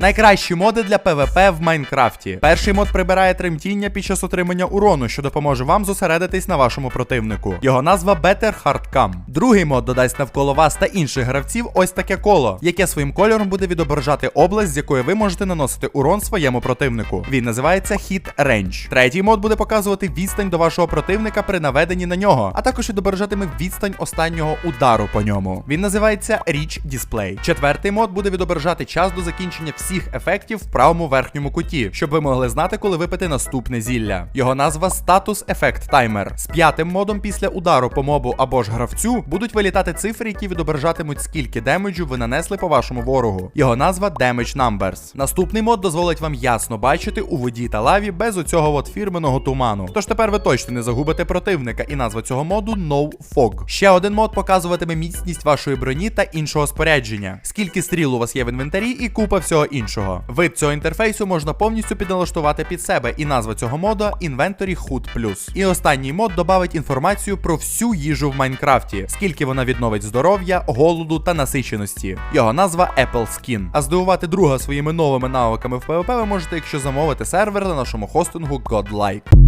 Найкращі моди для ПВП в Майнкрафті. Перший мод прибирає тремтіння під час отримання урону, що допоможе вам зосередитись на вашому противнику. Його назва Better Hard Cam. Другий мод додасть навколо вас та інших гравців ось таке коло, яке своїм кольором буде відображати область, з якої ви можете наносити урон своєму противнику. Він називається Hit Range. Третій мод буде показувати відстань до вашого противника при наведенні на нього, а також відображатиме відстань останнього удару по ньому. Він називається Reach Display. Четвертий мод буде відображати час до закінчення ефектів в правому верхньому куті, щоб ви могли знати, коли випити наступне зілля. Його назва Status Effect Timer. З п'ятим модом після удару по мобу або ж гравцю будуть вилітати цифри, які відображатимуть, скільки демеджу ви нанесли по вашому ворогу. Його назва Damage Numbers. Наступний мод дозволить вам ясно бачити у воді та лаві без оцього от фірменного туману. Тож тепер ви точно не загубите противника, і назва цього моду No Fog. Ще один мод показуватиме міцність вашої броні та іншого спорядження, скільки стріл у вас є в інвентарі і купа всього іншого. Вид цього інтерфейсу можна повністю підналаштувати під себе, і назва цього мода Inventory Hood Plus. І останній мод додавить інформацію про всю їжу в Майнкрафті, скільки вона відновить здоров'я, голоду та насиченості. Його назва Apple Skin. А здивувати друга своїми новими навиками в PvP ви можете, якщо замовити сервер на нашому хостингу Godlike.